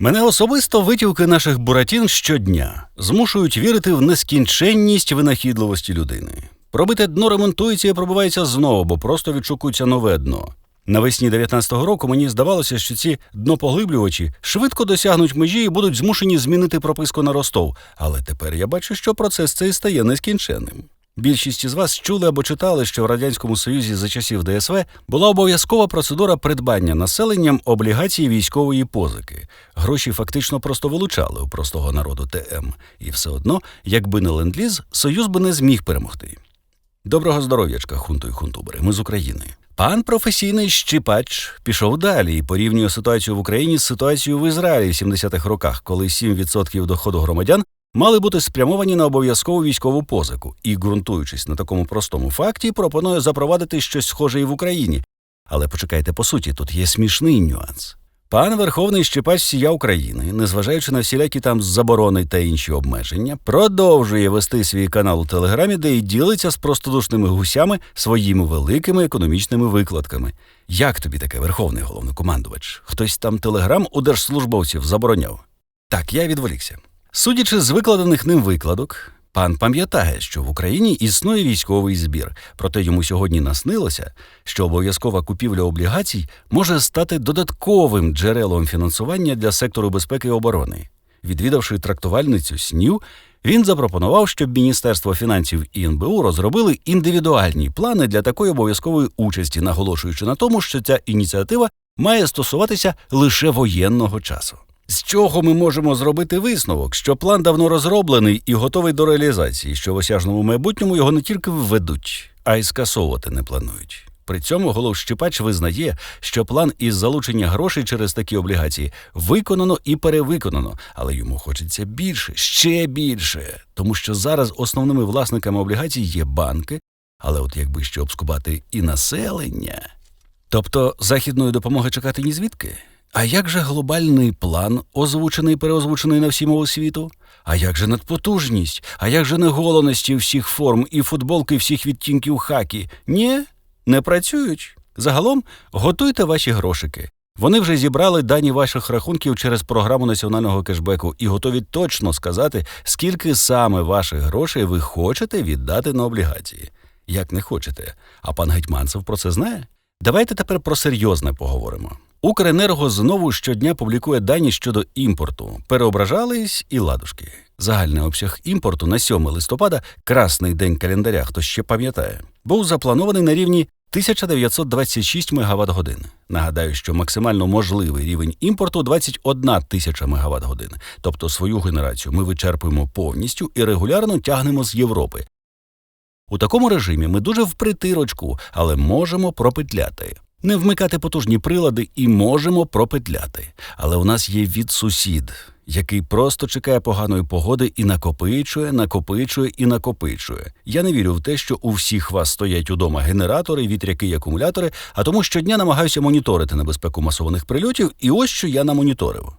Мене особисто витівки наших буратін щодня змушують вірити в нескінченність винахідливості людини. Пробите дно ремонтується і пробивається знову, бо просто відшукується нове дно. Навесні 19-го року мені здавалося, що ці днопоглиблювачі швидко досягнуть межі і будуть змушені змінити прописку на Ростов. Але тепер я бачу, що процес цей стає нескінченним. Більшість із вас чули або читали, що в радянському союзі за часів ДСВ була обов'язкова процедура придбання населенням облігацій військової позики. Гроші фактично просто вилучали у простого народу ТМ, і все одно, якби не ленд-ліз, союз би не зміг перемогти. Доброго здоров'ячка, хунту і хунтубери. Ми з України. Пан професійний щипач пішов далі і порівнює ситуацію в Україні з ситуацією в Ізраїлі в 70-х роках, коли 7% доходу громадян мали бути спрямовані на обов'язкову військову позику, і, ґрунтуючись на такому простому факті, пропонує запровадити щось схоже і в Україні. Але почекайте, по суті, тут є смішний нюанс. Пан Верховний Щепач всія України, незважаючи на всілякі там заборони та інші обмеження, продовжує вести свій канал у Телеграмі, де й ділиться з простодушними гусями своїми великими економічними викладками. Як тобі таке верховний головнокомандувач? Хтось там телеграм у держслужбовців забороняв? Так, я відволікся. Судячи з викладених ним викладок, пан пам'ятає, що в Україні існує військовий збір, проте йому сьогодні наснилося, що обов'язкова купівля облігацій може стати додатковим джерелом фінансування для сектору безпеки і оборони. Відвідавши трактувальницю снів, він запропонував, щоб Міністерство фінансів і НБУ розробили індивідуальні плани для такої обов'язкової участі, наголошуючи на тому, що ця ініціатива має стосуватися лише воєнного часу. З чого ми можемо зробити висновок, що план давно розроблений і готовий до реалізації, що в осяжному майбутньому його не тільки введуть, а й скасовувати не планують. При цьому головщипач визнає, що план із залучення грошей через такі облігації виконано і перевиконано, але йому хочеться більше, ще більше, тому що зараз основними власниками облігацій є банки, але от якби ще обскубати і населення. Тобто західної допомоги чекати ні звідки? А як же глобальний план, озвучений переозвучений на всі мови світу? А як же надпотужність? А як же неголеності всіх форм і футболки всіх відтінків хакі? Ні, не працюють. Загалом готуйте ваші грошики. Вони вже зібрали дані ваших рахунків через програму національного кешбеку і готові точно сказати, скільки саме ваших грошей ви хочете віддати на облігації. Як не хочете. А пан Гетьманцев про це знає? Давайте тепер про серйозне поговоримо. Укренерго знову щодня публікує дані щодо імпорту. Переображались і ладушки. Загальний обсяг імпорту на 7 листопада, красний день календаря, хто ще пам'ятає, був запланований на рівні 1926 МВт годин. Нагадаю, що максимально можливий рівень імпорту 21 тисяча МВт годин. Тобто свою генерацію ми вичерпуємо повністю і регулярно тягнемо з Європи. У такому режимі ми дуже впритирочку, але можемо пропетляти. Не вмикати потужні прилади і можемо пропетляти. Але у нас є від сусід, який просто чекає поганої погоди і накопичує, накопичує і накопичує. Я не вірю в те, що у всіх вас стоять удома генератори, вітряки і акумулятори, а тому щодня намагаюся моніторити небезпеку масованих прильотів, і ось що я намоніторив.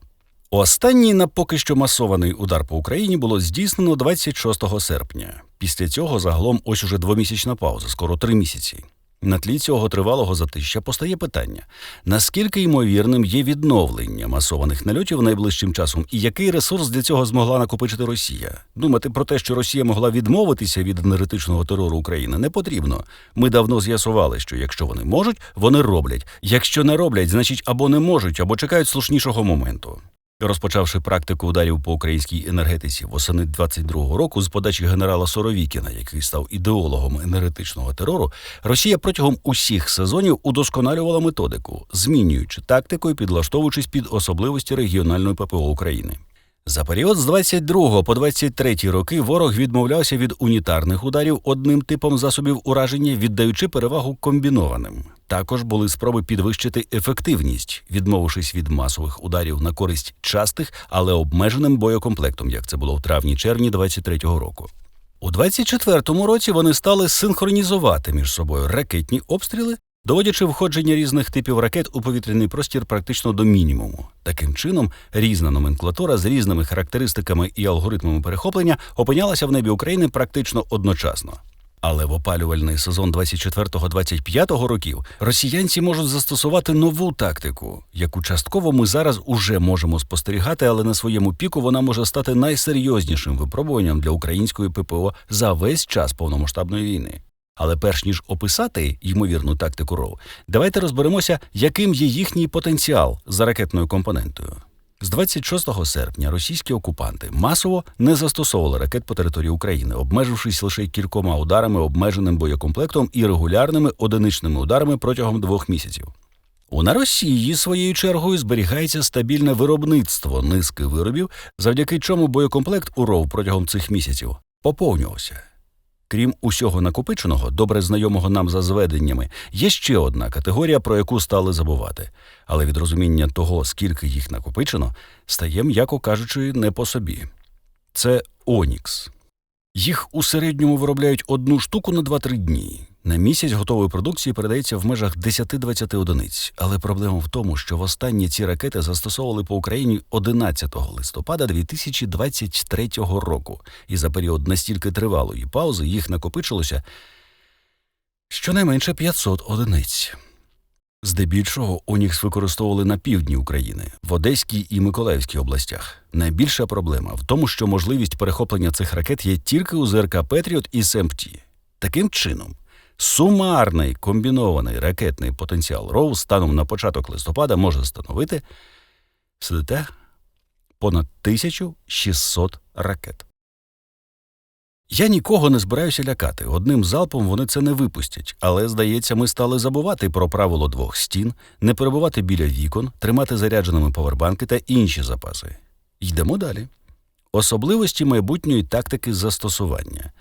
Останній на поки що масований удар по Україні було здійснено 26 серпня. Після цього загалом ось уже двомісячна пауза, скоро три місяці. На тлі цього тривалого затища постає питання: наскільки ймовірним є відновлення масованих нальотів найближчим часом, і який ресурс для цього змогла накопичити Росія? Думати про те, що Росія могла відмовитися від енергетичного терору України, не потрібно. Ми давно з'ясували, що якщо вони можуть, вони роблять. Якщо не роблять, значить або не можуть, або чекають слушнішого моменту. Розпочавши практику ударів по українській енергетиці восени 22-го року з подачі генерала Соровікіна, який став ідеологом енергетичного терору, Росія протягом усіх сезонів удосконалювала методику, змінюючи тактику і підлаштовуючись під особливості регіональної ППО України. За період з 22 по 23 роки ворог відмовлявся від унітарних ударів одним типом засобів ураження, віддаючи перевагу комбінованим. Також були спроби підвищити ефективність, відмовившись від масових ударів на користь частих, але обмеженим боєкомплектом, як це було в травні-червні 23-го року. У 24-му році вони стали синхронізувати між собою ракетні обстріли, доводячи входження різних типів ракет у повітряний простір практично до мінімуму. Таким чином, різна номенклатура з різними характеристиками і алгоритмами перехоплення опинялася в небі України практично одночасно. Але в опалювальний сезон 24-25 років росіянці можуть застосувати нову тактику, яку частково ми зараз уже можемо спостерігати, але на своєму піку вона може стати найсерйознішим випробуванням для української ППО за весь час повномасштабної війни. Але перш ніж описати ймовірну тактику РОВ, давайте розберемося, яким є їхній потенціал за ракетною компонентою. З 26 серпня російські окупанти масово не застосовували ракет по території України, обмежившись лише кількома ударами, обмеженим боєкомплектом і регулярними одиничними ударами протягом двох місяців. У на Росії своєю чергою зберігається стабільне виробництво низки виробів, завдяки чому боєкомплект у РОВ протягом цих місяців поповнювався. Крім усього накопиченого, добре знайомого нам за зведеннями, є ще одна категорія, про яку стали забувати. Але від розуміння того, скільки їх накопичено, стає, м'яко кажучи, не по собі. Це Онікс. Їх у середньому виробляють одну штуку на 2-3 дні. На місяць готової продукції передається в межах 10-20 одиниць. Але проблема в тому, що востаннє ці ракети застосовували по Україні 11 листопада 2023 року, і за період настільки тривалої паузи їх накопичилося щонайменше 500 одиниць. Здебільшого Онікс використовували на півдні України, в Одеській і Миколаївській областях. Найбільша проблема в тому, що можливість перехоплення цих ракет є тільки у ЗРК Петріот і СМТ. Таким чином, сумарний комбінований ракетний потенціал РОУ станом на початок листопада може становити сидите понад 1600 ракет. Я нікого не збираюся лякати. Одним залпом вони це не випустять, але, здається, ми стали забувати про правило двох стін, не перебувати біля вікон, тримати зарядженими повербанки та інші запаси. Йдемо далі. Особливості майбутньої тактики застосування.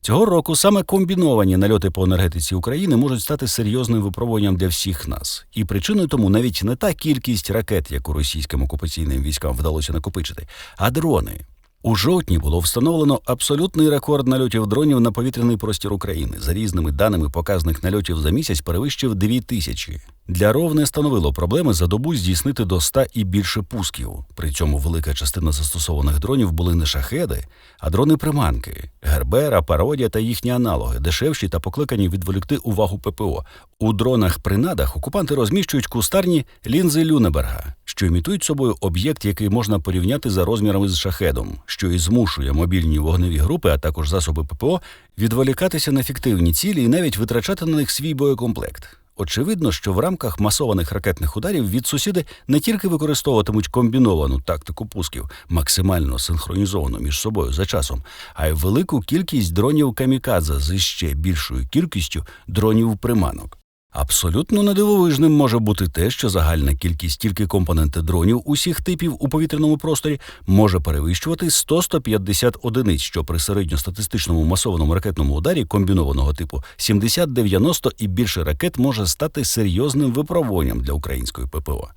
Цього року саме комбіновані нальоти по енергетиці України можуть стати серйозним випробуванням для всіх нас. І причиною тому навіть не та кількість ракет, яку російським окупаційним військам вдалося накопичити, а дрони. У жовтні було встановлено абсолютний рекорд нальотів дронів на повітряний простір України. За різними даними, показник нальотів за місяць перевищив 2 тисячі. Для РОВ не становило проблеми за добу здійснити до 100 і більше пусків. При цьому велика частина застосованих дронів були не шахеди, а дрони-приманки, Гербера, пародія та їхні аналоги, дешевші та покликані відволікти увагу ППО. У дронах-принадах окупанти розміщують кустарні лінзи Люнеберга, що імітують собою об'єкт, який можна порівняти за розмірами з шахедом, що і змушує мобільні вогневі групи, а також засоби ППО відволікатися на фіктивні цілі і навіть витрачати на них свій боєкомплект. Очевидно, що в рамках масованих ракетних ударів від сусіди не тільки використовуватимуть комбіновану тактику пусків, максимально синхронізовану між собою за часом, а й велику кількість дронів камікадзе з ще більшою кількістю дронів приманок. Абсолютно недивовижним може бути те, що загальна кількість тільки компоненти дронів усіх типів у повітряному просторі може перевищувати 100-150 одиниць, що при середньостатистичному масованому ракетному ударі комбінованого типу 70-90 і більше ракет може стати серйозним випробуванням для української ППО.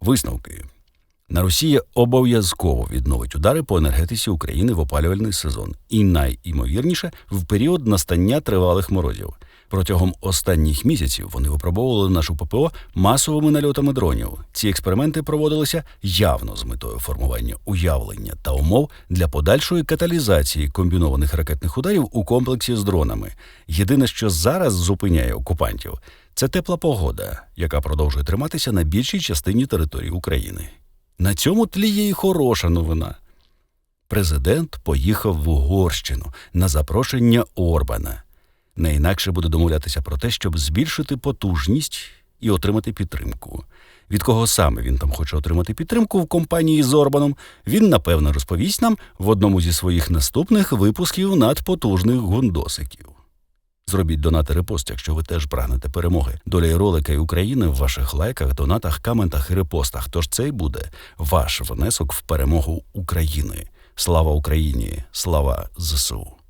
Висновки. На Росія обов'язково відновить удари по енергетиці України в опалювальний сезон, і найімовірніше в період настання тривалих морозів. Протягом останніх місяців вони випробовували нашу ППО масовими нальотами дронів. Ці експерименти проводилися явно з метою формування уявлення та умов для подальшої каталізації комбінованих ракетних ударів у комплексі з дронами. Єдине, що зараз зупиняє окупантів, це тепла погода, яка продовжує триматися на більшій частині території України. На цьому тлі є і хороша новина. Президент поїхав в Угорщину на запрошення Орбана. Не інакше буде домовлятися про те, щоб збільшити потужність і отримати підтримку. Від кого саме він там хоче отримати підтримку в компанії з Орбаном, він напевно розповість нам в одному зі своїх наступних випусків надпотужних гундосиків. Зробіть донати репост, якщо ви теж прагнете перемоги. Доля ролика і України в ваших лайках, донатах, коментах і репостах. Тож це й буде ваш внесок в перемогу України. Слава Україні! Слава ЗСУ!